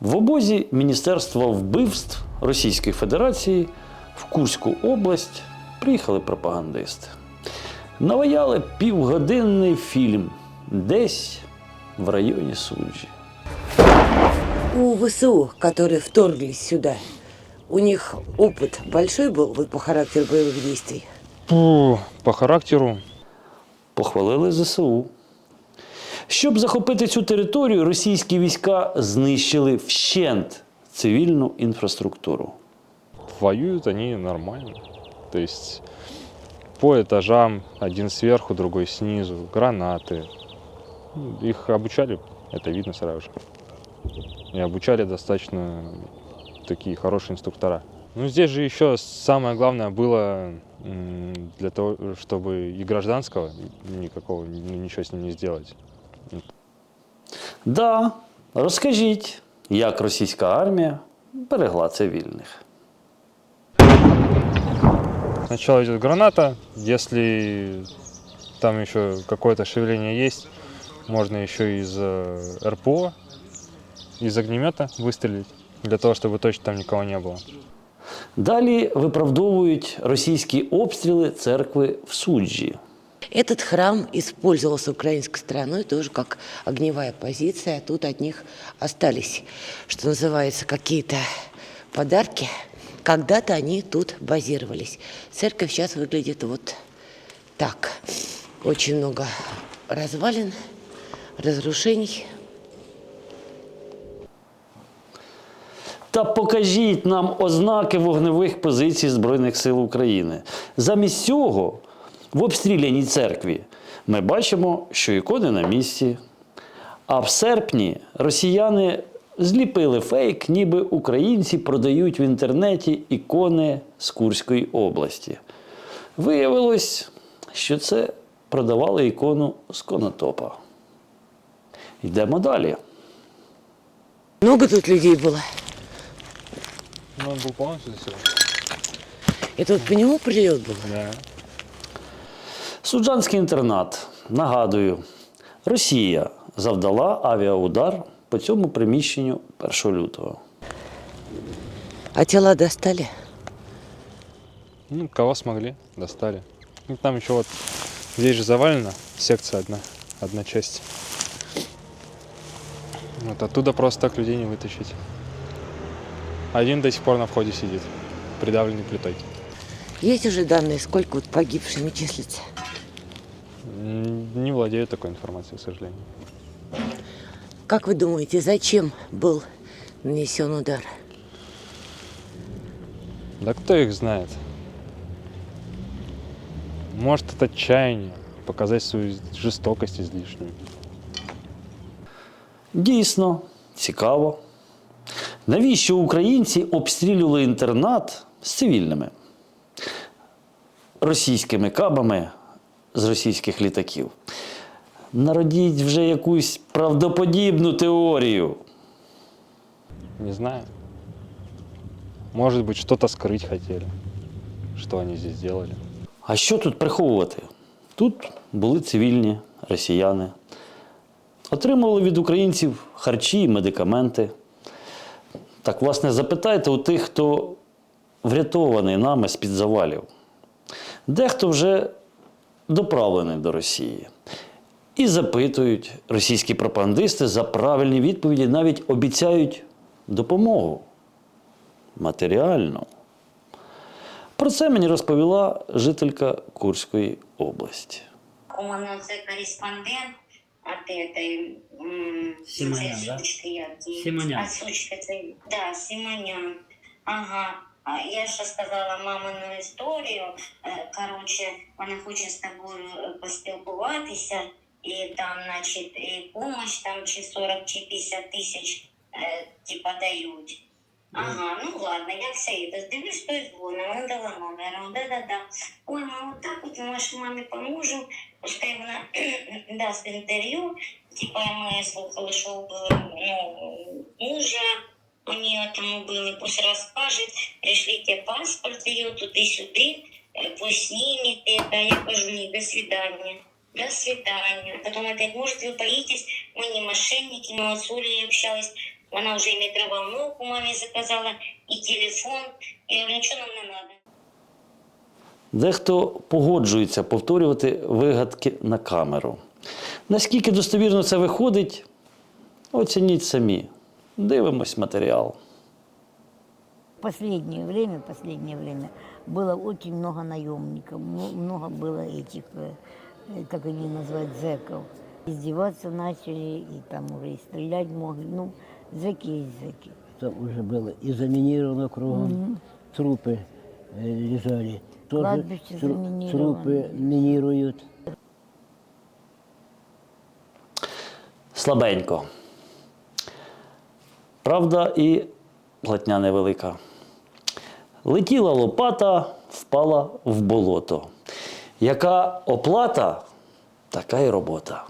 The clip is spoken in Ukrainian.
В обозі Міністерства вбивств Російської Федерації в Курську область приїхали пропагандисти. Наваяли півгодинний фільм десь в районі Суджі. У ВСУ, которые вторглись сюда, у них опыт большой был вот по характеру боевых действий? Фу, по характеру Похвалили ЗСУ. Щоб захопити цю територію, російські війська знищили вщент цивільну інфраструктуру. воюют они нормально. То есть по этажам, один сверху, другой снизу, гранаты. Ну, Их обучали, это видно сразу же. И обучали достаточно такие хорошие инструктора. Ну, здесь же еще самое главное было м, для того, чтобы и гражданского никакого, ну, ничего с ним не сделать. Да, розкажіть, як російська армія берегла цивільних. Сначала идет граната, если там еще какое-то шевеление есть, можно еще из э, РПО, из огнемета выстрелить, для того, чтобы точно там никого не было. Далі виправдовують російські обстріли церкви в суджі. Этот храм использовался украинской стороной тоже как огневая позиция. а Тут от них остались, что называется, какие-то подарки. Когда-то они тут базировались. Церковь сейчас выглядит вот так. Очень много развалин, разрушений. Та покажіть нам ознаки вогневих позицій Збройних сил України. Замість цього, в обстріляній церкві, ми бачимо, що ікони на місці. А в серпні росіяни зліпили фейк, ніби українці продають в інтернеті ікони з Курської області. Виявилось, що це продавали ікону з Конотопа. Йдемо далі. Много тут людей было. Ну, он был полностью заселен? Это вот по нему прилет был? Да. Суджанський інтернат. Нагадую, Росія завдала авіаудар по цьому приміщенню 1 лютого. А тела достали? Ну, кого смогли, достали. Ну, там еще вот, здесь же завалена секция одна, одна часть. Вот оттуда просто так людей не вытащить. Один до сих пор на входе сидит, придавленный плитой. Есть уже данные, сколько вот погибшими числится? М, Не владею такой информацией, к сожалению. Как вы думаете, зачем был нанесен удар? Да кто их знает? Может, это отчаяние, показать свою жестокость излишнюю. Дійсно, цікаво. Навіщо українці обстрілювали інтернат з цивільними? Російськими кабами з російських літаків. Народіть вже якусь правдоподібну теорію. Не знаю. Может быть, что-то скрыть хотели. Что они здесь делали. А що тут приховувати? Тут були цивільні росіяни, отримували від українців харчі і медикаменти. Так, власне, запитайте у тих, хто врятований нами з-під завалів. Дехто вже доправлений до Росії. І запитують російські пропагандисти за правильні відповіді, навіть обіцяють допомогу матеріальну. Про це мені розповіла жителька Курської області. У мене це кореспондент от этой Симонян, да? Симонян. А сучка це, да, Симонян. Ага. А я ще сказала мамину історію. Коротше, вона хоче з тобою е, поспілкуватися, і там, значить, і помощь там чи 40, чи 50 тисяч е, типа дають. Ага, ну ладно, я все это дивлюсь, что из вона, дала номер, да-да-да. Ой, ну вот так вот мы мамі поможемо, пускай вона дасть інтерв'ю, типа ми слухали, що убили ну, мужа, у нее там убили, пусть расскажет, пришлите паспорт ее туди-сюди, э, пусть снимет это, я кажу, ні, до свидания. До свидания. Потом опять, может, вы боитесь, мы не мошенники, мы вот с Улей общались. Вона вже і мікроволновку мамі заказала, і телефон. Я говорю, нічого нам не треба. Дехто погоджується повторювати вигадки на камеру. Наскільки достовірно це виходить, оцініть самі. Дивимось матеріал. Последнее время, последнее время было очень много наемников, м- много было этих, э, э, как они называют, зэков. Издеваться начали, и там уже и стрелять могли. Ну, зэки есть зэки. Там уже было и заминировано кругом, трупы э, лежали. Тоже Кладбище тру- заминировано. Трупы минируют. Слабенько. Правда, і платня невелика. Летіла лопата, впала в болото. Яка оплата, така й робота.